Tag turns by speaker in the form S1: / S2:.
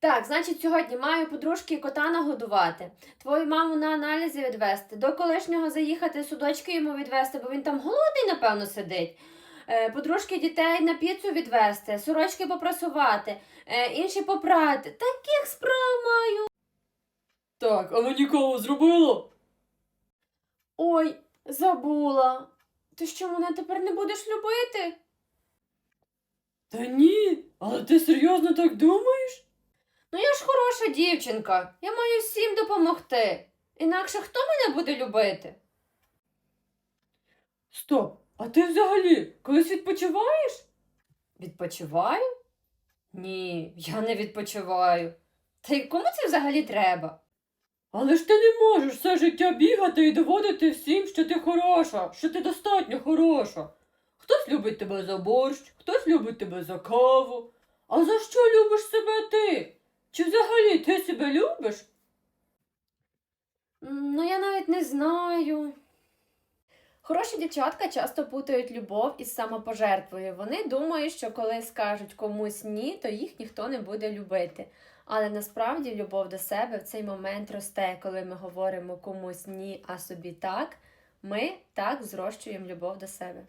S1: Так, значить, сьогодні маю подружки кота нагодувати, твою маму на аналізи відвести, до колишнього заїхати судочки йому відвести, бо він там голодний, напевно, сидить. Е, Подружки дітей на піцу відвести, сорочки попрасувати, е, інші попрати. Таких справ маю.
S2: Так, а мені каву зробила?
S1: Ой, забула. Ти що мене тепер не будеш любити?
S2: Та ні, але ти серйозно так думаєш?
S1: Я дівчинка. Я маю всім допомогти. Інакше хто мене буде любити?
S2: Стоп, а ти взагалі колись відпочиваєш?
S1: Відпочиваю? Ні, я не відпочиваю. Та й кому це взагалі треба?
S2: Але ж ти не можеш все життя бігати і доводити всім, що ти хороша, що ти достатньо хороша. Хтось любить тебе за борщ, хтось любить тебе за каву. А за що любиш себе ти? Чи взагалі ти себе любиш?
S1: Ну, я навіть не знаю. Хороші дівчатка часто путають любов із самопожертвою. Вони думають, що коли скажуть комусь ні, то їх ніхто не буде любити. Але насправді любов до себе в цей момент росте, коли ми говоримо комусь ні, а собі так. Ми так зрощуємо любов до себе.